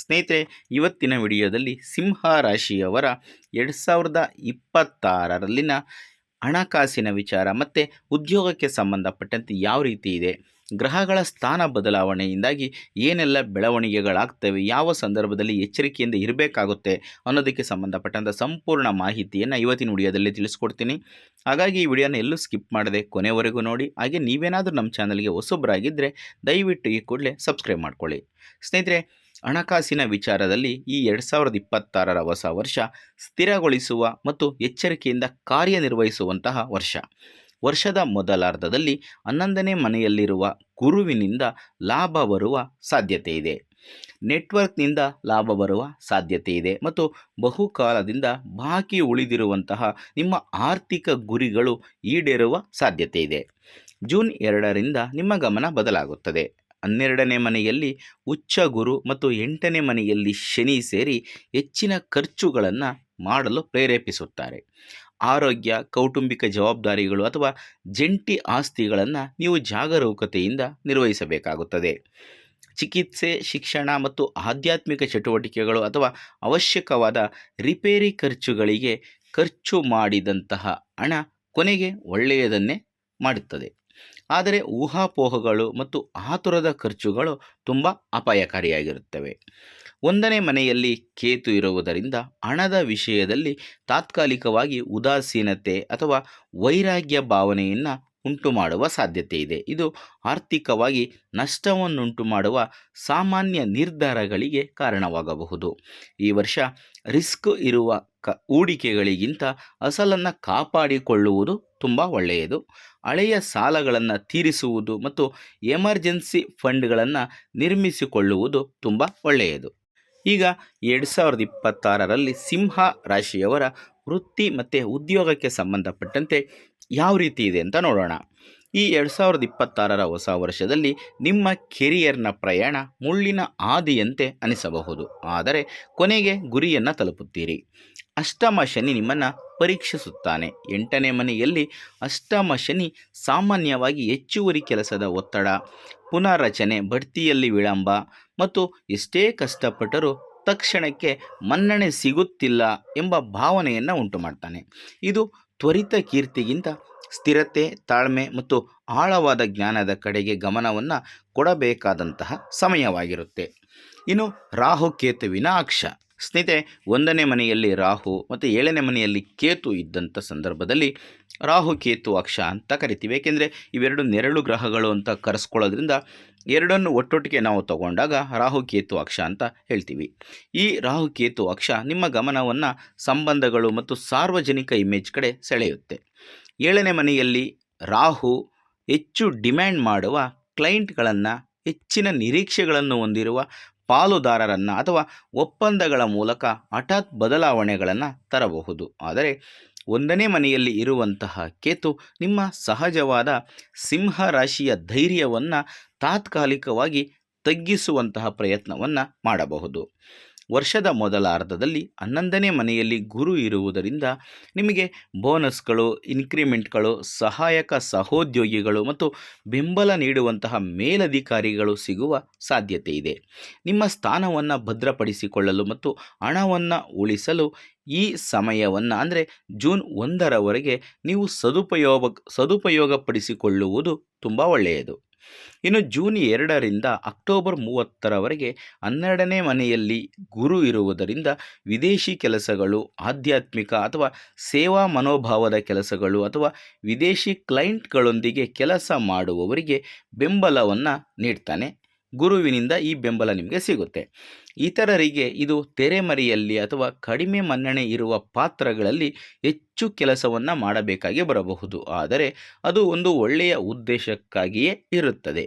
ಸ್ನೇಹಿತರೆ, ಇವತ್ತಿನ ವಿಡಿಯೋದಲ್ಲಿ ಸಿಂಹ ರಾಶಿಯವರ ಎರಡು ಸಾವಿರದ ಇಪ್ಪತ್ತಾರರಲ್ಲಿನ ಹಣಕಾಸಿನ ವಿಚಾರ ಮತ್ತು ಉದ್ಯೋಗಕ್ಕೆ ಸಂಬಂಧಪಟ್ಟಂತೆ ಯಾವ ರೀತಿ ಇದೆ, ಗ್ರಹಗಳ ಸ್ಥಾನ ಬದಲಾವಣೆಯಿಂದಾಗಿ ಏನೆಲ್ಲ ಬೆಳವಣಿಗೆಗಳಾಗ್ತವೆ, ಯಾವ ಸಂದರ್ಭದಲ್ಲಿ ಎಚ್ಚರಿಕೆಯಿಂದ ಇರಬೇಕಾಗುತ್ತೆ ಅನ್ನೋದಕ್ಕೆ ಸಂಬಂಧಪಟ್ಟಂಥ ಸಂಪೂರ್ಣ ಮಾಹಿತಿಯನ್ನು ಇವತ್ತಿನ ವಿಡಿಯೋದಲ್ಲಿ ತಿಳಿಸ್ಕೊಡ್ತೀನಿ. ಹಾಗಾಗಿ ಈ ವಿಡಿಯೋನ ಎಲ್ಲೂ ಸ್ಕಿಪ್ ಮಾಡದೆ ಕೊನೆವರೆಗೂ ನೋಡಿ, ಹಾಗೆ ನೀವೇನಾದರೂ ನಮ್ಮ ಚಾನಲ್ಗೆ ಹೊಸೊಬ್ಬರಾಗಿದ್ದರೆ ದಯವಿಟ್ಟು ಈ ಕೂಡಲೇ ಸಬ್ಸ್ಕ್ರೈಬ್ ಮಾಡ್ಕೊಳ್ಳಿ. ಸ್ನೇಹಿತರೆ ಹಣಕಾಸಿನ ವಿಚಾರದಲ್ಲಿ ಈ ಎರಡು ಸಾವಿರದ ಇಪ್ಪತ್ತಾರರ ಹೊಸ ವರ್ಷ ಸ್ಥಿರಗೊಳಿಸುವ ಮತ್ತು ಎಚ್ಚರಿಕೆಯಿಂದ ಕಾರ್ಯನಿರ್ವಹಿಸುವಂತಹ ವರ್ಷ. ವರ್ಷದ ಮೊದಲಾರ್ಧದಲ್ಲಿ ಹನ್ನೊಂದನೇ ಮನೆಯಲ್ಲಿರುವ ಗುರುವಿನಿಂದ ಲಾಭ ಬರುವ ಸಾಧ್ಯತೆ ಇದೆ. ನೆಟ್ವರ್ಕ್ನಿಂದ ಲಾಭ ಬರುವ ಸಾಧ್ಯತೆ ಇದೆ ಮತ್ತು ಬಹುಕಾಲದಿಂದ ಬಾಕಿ ಉಳಿದಿರುವಂತಹ ನಿಮ್ಮ ಆರ್ಥಿಕ ಗುರಿಗಳು ಈಡೇರುವ ಸಾಧ್ಯತೆ ಇದೆ. ಜೂನ್ ಎರಡರಿಂದ ನಿಮ್ಮ ಗಮನ ಬದಲಾಗುತ್ತದೆ. ಹನ್ನೆರಡನೇ ಮನೆಯಲ್ಲಿ ಉಚ್ಚ ಗುರು ಮತ್ತು ಎಂಟನೇ ಮನೆಯಲ್ಲಿ ಶನಿ ಸೇರಿ ಹೆಚ್ಚಿನ ಖರ್ಚುಗಳನ್ನು ಮಾಡಲು ಪ್ರೇರೇಪಿಸುತ್ತಾರೆ. ಆರೋಗ್ಯ, ಕೌಟುಂಬಿಕ ಜವಾಬ್ದಾರಿಗಳು ಅಥವಾ ಜಂಟಿ ಆಸ್ತಿಗಳನ್ನು ನೀವು ಜಾಗರೂಕತೆಯಿಂದ ನಿರ್ವಹಿಸಬೇಕಾಗುತ್ತದೆ. ಚಿಕಿತ್ಸೆ, ಶಿಕ್ಷಣ ಮತ್ತು ಆಧ್ಯಾತ್ಮಿಕ ಚಟುವಟಿಕೆಗಳು ಅಥವಾ ಅವಶ್ಯಕವಾದ ರಿಪೇರಿ ಖರ್ಚುಗಳಿಗೆ ಖರ್ಚು ಮಾಡಿದಂತಹ ಹಣ ಕೊನೆಗೆ ಒಳ್ಳೆಯದನ್ನೇ ಮಾಡುತ್ತದೆ. ಆದರೆ ಊಹಾಪೋಹಗಳು ಮತ್ತು ಆತುರದ ಖರ್ಚುಗಳು ತುಂಬ ಅಪಾಯಕಾರಿಯಾಗಿರುತ್ತವೆ. ಒಂದನೇ ಮನೆಯಲ್ಲಿ ಕೇತು ಇರುವುದರಿಂದ ಹಣದ ವಿಷಯದಲ್ಲಿ ತಾತ್ಕಾಲಿಕವಾಗಿ ಉದಾಸೀನತೆ ಅಥವಾ ವೈರಾಗ್ಯ ಭಾವನೆಯನ್ನು ಉಂಟು ಮಾಡುವ ಸಾಧ್ಯತೆ ಇದೆ. ಇದು ಆರ್ಥಿಕವಾಗಿ ನಷ್ಟವನ್ನುಂಟು ಮಾಡುವ ಸಾಮಾನ್ಯ ನಿರ್ಧಾರಗಳಿಗೆ ಕಾರಣವಾಗಬಹುದು. ಈ ವರ್ಷ ರಿಸ್ಕ್ ಇರುವ ಕ ಹೂಡಿಕೆಗಳಿಗಿಂತ ಅಸಲನ್ನು ಕಾಪಾಡಿಕೊಳ್ಳುವುದು ತುಂಬ ಒಳ್ಳೆಯದು. ಹಳೆಯ ಸಾಲಗಳನ್ನು ತೀರಿಸುವುದು ಮತ್ತು ಎಮರ್ಜೆನ್ಸಿ ಫಂಡ್ಗಳನ್ನು ನಿರ್ಮಿಸಿಕೊಳ್ಳುವುದು ತುಂಬ ಒಳ್ಳೆಯದು. ಈಗ ಎರಡು ಸಾವಿರದ ಇಪ್ಪತ್ತಾರರಲ್ಲಿ ಸಿಂಹ ರಾಶಿಯವರ ವೃತ್ತಿ ಮತ್ತು ಉದ್ಯೋಗಕ್ಕೆ ಸಂಬಂಧಪಟ್ಟಂತೆ ಯಾವ ರೀತಿ ಇದೆ ಅಂತ ನೋಡೋಣ. ಈ ಎರಡು ಸಾವಿರದ ಇಪ್ಪತ್ತಾರರ ಹೊಸ ವರ್ಷದಲ್ಲಿ ನಿಮ್ಮ ಕೆರಿಯರ್ನ ಪ್ರಯಾಣ ಮುಳ್ಳಿನ ಆದಿಯಂತೆ ಅನಿಸಬಹುದು. ಆದರೆ ಕೊನೆಗೆ ಗುರಿಯನ್ನು ತಲುಪುತ್ತೀರಿ. ಅಷ್ಟಮ ಶನಿ ನಿಮ್ಮನ್ನು ಪರೀಕ್ಷಿಸುತ್ತಾನೆ. ಎಂಟನೇ ಮನೆಯಲ್ಲಿ ಅಷ್ಟಮ ಶನಿ ಸಾಮಾನ್ಯವಾಗಿ ಹೆಚ್ಚುವರಿ ಕೆಲಸದ ಒತ್ತಡ, ಪುನರ್ರಚನೆ, ಬಡ್ತಿಯಲ್ಲಿ ವಿಳಂಬ ಮತ್ತು ಎಷ್ಟೇ ಕಷ್ಟಪಟ್ಟರೂ ತಕ್ಷಣಕ್ಕೆ ಮನ್ನಣೆ ಸಿಗುತ್ತಿಲ್ಲ ಎಂಬ ಭಾವನೆಯನ್ನು ಉಂಟು ಮಾಡ್ತಾನೆ ಇದು ತ್ವರಿತ ಕೀರ್ತಿಗಿಂತ ಸ್ಥಿರತೆ, ತಾಳ್ಮೆ ಮತ್ತು ಆಳವಾದ ಜ್ಞಾನದ ಕಡೆಗೆ ಗಮನವನ್ನು ಕೊಡಬೇಕಾದಂತಹ ಸಮಯವಾಗಿರುತ್ತೆ. ಇನ್ನು ರಾಹು ಕೇತುವಿನ ಅಕ್ಷ ಸ್ನೇಹಿತರೆ, ಒಂದನೇ ಮನೆಯಲ್ಲಿ ರಾಹು ಮತ್ತು ಏಳನೇ ಮನೆಯಲ್ಲಿ ಕೇತು ಇದ್ದಂಥ ಸಂದರ್ಭದಲ್ಲಿ ರಾಹು, ಕೇತು, ಅಕ್ಷ ಅಂತ ಕರಿತೀವಿ. ಏಕೆಂದರೆ ಇವೆರಡು ನೆರಳು ಗ್ರಹಗಳು ಅಂತ ಕರೆಸ್ಕೊಳ್ಳೋದ್ರಿಂದ ಎರಡನ್ನು ಒಟ್ಟೊಟ್ಟಿಗೆ ನಾವು ತಗೊಂಡಾಗ ರಾಹು, ಕೇತು, ಅಕ್ಷ ಅಂತ ಹೇಳ್ತೀವಿ. ಈ ರಾಹು, ಕೇತು, ಅಕ್ಷ ನಿಮ್ಮ ಗಮನವನ್ನು ಸಂಬಂಧಗಳು ಮತ್ತು ಸಾರ್ವಜನಿಕ ಇಮೇಜ್ ಕಡೆ ಸೆಳೆಯುತ್ತೆ. ಏಳನೇ ಮನೆಯಲ್ಲಿ ರಾಹು ಹೆಚ್ಚು ಡಿಮ್ಯಾಂಡ್ ಮಾಡುವ ಕ್ಲೈಂಟ್ಗಳನ್ನು ಹೆಚ್ಚಿನ ನಿರೀಕ್ಷೆಗಳನ್ನು ಹೊಂದಿರುವ ಪಾಲುದಾರರನ್ನು ಅಥವಾ ಒಪ್ಪಂದಗಳ ಮೂಲಕ ಹಠಾತ್ ಬದಲಾವಣೆಗಳನ್ನು ತರಬಹುದು. ಆದರೆ ಒಂದನೇ ಮನೆಯಲ್ಲಿ ಇರುವಂತಹ ಕೇತು ನಿಮ್ಮ ಸಹಜವಾದ ಸಿಂಹ ರಾಶಿಯ ಧೈರ್ಯವನ್ನು ತಾತ್ಕಾಲಿಕವಾಗಿ ತಗ್ಗಿಸುವಂತಹ ಪ್ರಯತ್ನವನ್ನು ಮಾಡಬಹುದು. ವರ್ಷದ ಮೊದಲ ಅರ್ಧದಲ್ಲಿ ಹನ್ನೊಂದನೇ ಮನೆಯಲ್ಲಿ ಗುರು ಇರುವುದರಿಂದ ನಿಮಗೆ ಬೋನಸ್ಗಳು, ಇನ್ಕ್ರಿಮೆಂಟ್ಗಳು, ಸಹಾಯಕ ಸಹೋದ್ಯೋಗಿಗಳು ಮತ್ತು ಬೆಂಬಲ ನೀಡುವಂತಹ ಮೇಲಧಿಕಾರಿಗಳು ಸಿಗುವ ಸಾಧ್ಯತೆ ಇದೆ. ನಿಮ್ಮ ಸ್ಥಾನವನ್ನು ಭದ್ರಪಡಿಸಿಕೊಳ್ಳಲು ಮತ್ತು ಹಣವನ್ನು ಉಳಿಸಲು ಈ ಸಮಯವನ್ನು ಅಂದರೆ ಜೂನ್ ಒಂದರವರೆಗೆ ನೀವು ಸದುಪಯೋಗ, ಸದುಪಯೋಗಪಡಿಸಿಕೊಳ್ಳುವುದು ತುಂಬ ಒಳ್ಳೆಯದು. ಇನ್ನು ಜೂನ್ ಎರಡರಿಂದ ಅಕ್ಟೋಬರ್ ಮೂವತ್ತರವರೆಗೆ ಹನ್ನೆರಡನೇ ಮನೆಯಲ್ಲಿ ಗುರು ಇರುವುದರಿಂದ ವಿದೇಶಿ ಕೆಲಸಗಳು, ಆಧ್ಯಾತ್ಮಿಕ ಅಥವಾ ಸೇವಾ ಮನೋಭಾವದ ಕೆಲಸಗಳು ಅಥವಾ ವಿದೇಶಿ ಕ್ಲೈಂಟ್ಗಳೊಂದಿಗೆ ಕೆಲಸ ಮಾಡುವವರಿಗೆ ಬೆಂಬಲವನ್ನು ನೀಡ್ತಾನೆ. ಗುರುವಿನಿಂದ ಈ ಬೆಂಬಲ ನಿಮಗೆ ಸಿಗುತ್ತೆ. ಇತರರಿಗೆ ಇದು ತೆರೆಮರೆಯಲ್ಲಿ ಅಥವಾ ಕಡಿಮೆ ಮನ್ನಣೆ ಇರುವ ಪಾತ್ರಗಳಲ್ಲಿ ಹೆಚ್ಚು ಕೆಲಸವನ್ನು ಮಾಡಬೇಕಾಗಿ ಬರಬಹುದು. ಆದರೆ ಅದು ಒಂದು ಒಳ್ಳೆಯ ಉದ್ದೇಶಕ್ಕಾಗಿಯೇ ಇರುತ್ತದೆ.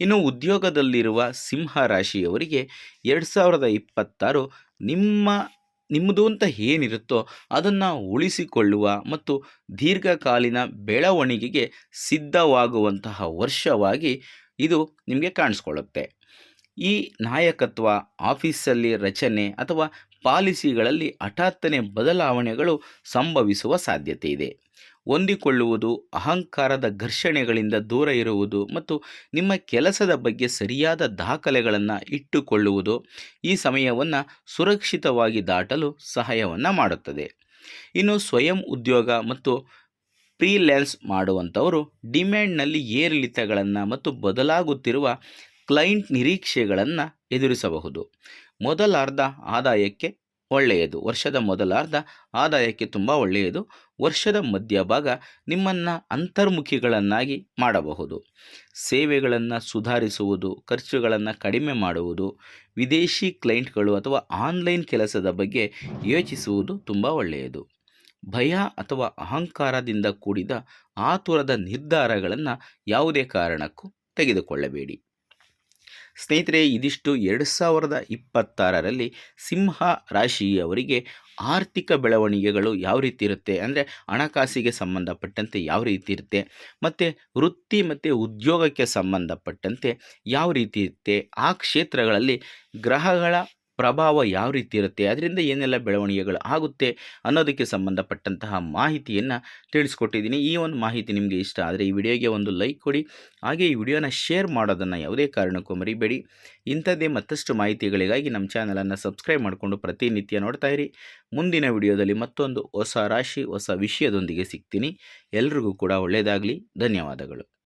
ಇನ್ನು ಉದ್ಯೋಗದಲ್ಲಿರುವ ಸಿಂಹ ರಾಶಿಯವರಿಗೆ ಎರಡು ಸಾವಿರದ ಇಪ್ಪತ್ತಾರು ನಿಮ್ಮ, ನಿಮ್ಮದು ಅಂತ ಏನಿರುತ್ತೋ ಅದನ್ನು ಉಳಿಸಿಕೊಳ್ಳುವ ಮತ್ತು ದೀರ್ಘಕಾಲೀನ ಬೆಳವಣಿಗೆಗೆ ಸಿದ್ಧವಾಗುವಂತಹ ವರ್ಷವಾಗಿ ಇದು ನಿಮಗೆ ಕಾಣಿಸ್ಕೊಳ್ಳುತ್ತೆ. ಈ ನಾಯಕತ್ವ, ಆಫೀಸಲ್ಲಿ ರಚನೆ ಅಥವಾ ಪಾಲಿಸಿಗಳಲ್ಲಿ ಹಠಾತ್ತನೆ ಬದಲಾವಣೆಗಳು ಸಂಭವಿಸುವ ಸಾಧ್ಯತೆ ಇದೆ. ಹೊಂದಿಕೊಳ್ಳುವುದು, ಅಹಂಕಾರದ ಘರ್ಷಣೆಗಳಿಂದ ದೂರ ಇರುವುದು ಮತ್ತು ನಿಮ್ಮ ಕೆಲಸದ ಬಗ್ಗೆ ಸರಿಯಾದ ದಾಖಲೆಗಳನ್ನು ಇಟ್ಟುಕೊಳ್ಳುವುದು ಈ ಸಮಯವನ್ನು ಸುರಕ್ಷಿತವಾಗಿ ದಾಟಲು ಸಹಾಯವನ್ನು ಮಾಡುತ್ತದೆ. ಇನ್ನು ಸ್ವಯಂ ಉದ್ಯೋಗ ಮತ್ತು ಫ್ರೀಲ್ಯಾನ್ಸ್ ಮಾಡುವಂಥವರು ಡಿಮ್ಯಾಂಡ್ನಲ್ಲಿ ಏರಿಳಿತಗಳನ್ನು ಮತ್ತು ಬದಲಾಗುತ್ತಿರುವ ಕ್ಲೈಂಟ್ ನಿರೀಕ್ಷೆಗಳನ್ನು ಎದುರಿಸಬಹುದು. ಮೊದಲಾರ್ಧ ಆದಾಯಕ್ಕೆ ಒಳ್ಳೆಯದು, ವರ್ಷದ ಮೊದಲಾರ್ಧ ಆದಾಯಕ್ಕೆ ತುಂಬ ಒಳ್ಳೆಯದು, ವರ್ಷದ ಮಧ್ಯಭಾಗ ನಿಮ್ಮನ್ನು ಅಂತರ್ಮುಖಿಗಳನ್ನಾಗಿ ಮಾಡಬಹುದು. ಸೇವೆಗಳನ್ನು ಸುಧಾರಿಸುವುದು, ಖರ್ಚುಗಳನ್ನು ಕಡಿಮೆ ಮಾಡುವುದು, ವಿದೇಶಿ ಕ್ಲೈಂಟ್ಗಳು ಅಥವಾ ಆನ್ಲೈನ್ ಕೆಲಸದ ಬಗ್ಗೆ ಯೋಚಿಸುವುದು ತುಂಬ ಒಳ್ಳೆಯದು. ಭಯ ಅಥವಾ ಅಹಂಕಾರದಿಂದ ಕೂಡಿದ ಆತುರದ ನಿರ್ಧಾರಗಳನ್ನು ಯಾವುದೇ ಕಾರಣಕ್ಕೂ ತೆಗೆದುಕೊಳ್ಳಬೇಡಿ. ಸ್ನೇಹಿತರೆ, ಇದಿಷ್ಟು ಎರಡು ಸಾವಿರದ ಇಪ್ಪತ್ತಾರರಲ್ಲಿ ಸಿಂಹ ರಾಶಿಯವರಿಗೆ ಆರ್ಥಿಕ ಬೆಳವಣಿಗೆಗಳು ಯಾವ ರೀತಿ ಇರುತ್ತೆ ಅಂದರೆ ಹಣಕಾಸಿಗೆ ಸಂಬಂಧಪಟ್ಟಂತೆ ಯಾವ ರೀತಿ ಇರುತ್ತೆ, ಮತ್ತು ವೃತ್ತಿ ಮತ್ತು ಉದ್ಯೋಗಕ್ಕೆ ಸಂಬಂಧಪಟ್ಟಂತೆ ಯಾವ ರೀತಿ ಇರುತ್ತೆ, ಆ ಕ್ಷೇತ್ರಗಳಲ್ಲಿ ಗ್ರಹಗಳ ಪ್ರಭಾವ ಯಾವ ರೀತಿ ಇರುತ್ತೆ, ಅದರಿಂದ ಏನೆಲ್ಲ ಬೆಳವಣಿಗೆಗಳು ಆಗುತ್ತೆ ಅನ್ನೋದಕ್ಕೆ ಸಂಬಂಧಪಟ್ಟಂತಹ ಮಾಹಿತಿಯನ್ನು ತಿಳಿಸ್ಕೊಟ್ಟಿದ್ದೀನಿ. ಈ ಒಂದು ಮಾಹಿತಿ ನಿಮಗೆ ಇಷ್ಟ ಆದರೆ ಈ ವಿಡಿಯೋಗೆ ಒಂದು ಲೈಕ್ ಕೊಡಿ. ಹಾಗೆ ಈ ವಿಡಿಯೋನ ಶೇರ್ ಮಾಡೋದನ್ನು ಯಾವುದೇ ಕಾರಣಕ್ಕೂ ಮರಿಬೇಡಿ. ಇಂಥದ್ದೇ ಮತ್ತಷ್ಟು ಮಾಹಿತಿಗಳಿಗಾಗಿ ನಮ್ಮ ಚಾನಲನ್ನು ಸಬ್ಸ್ಕ್ರೈಬ್ ಮಾಡಿಕೊಂಡು ಪ್ರತಿನಿತ್ಯ ನೋಡ್ತಾ ಇರಿ. ಮುಂದಿನ ವಿಡಿಯೋದಲ್ಲಿ ಮತ್ತೊಂದು ಹೊಸ ರಾಶಿ, ಹೊಸ ವಿಷಯದೊಂದಿಗೆ ಸಿಗ್ತೀನಿ. ಎಲ್ರಿಗೂ ಕೂಡ ಒಳ್ಳೆಯದಾಗಲಿ ಧನ್ಯವಾದಗಳು.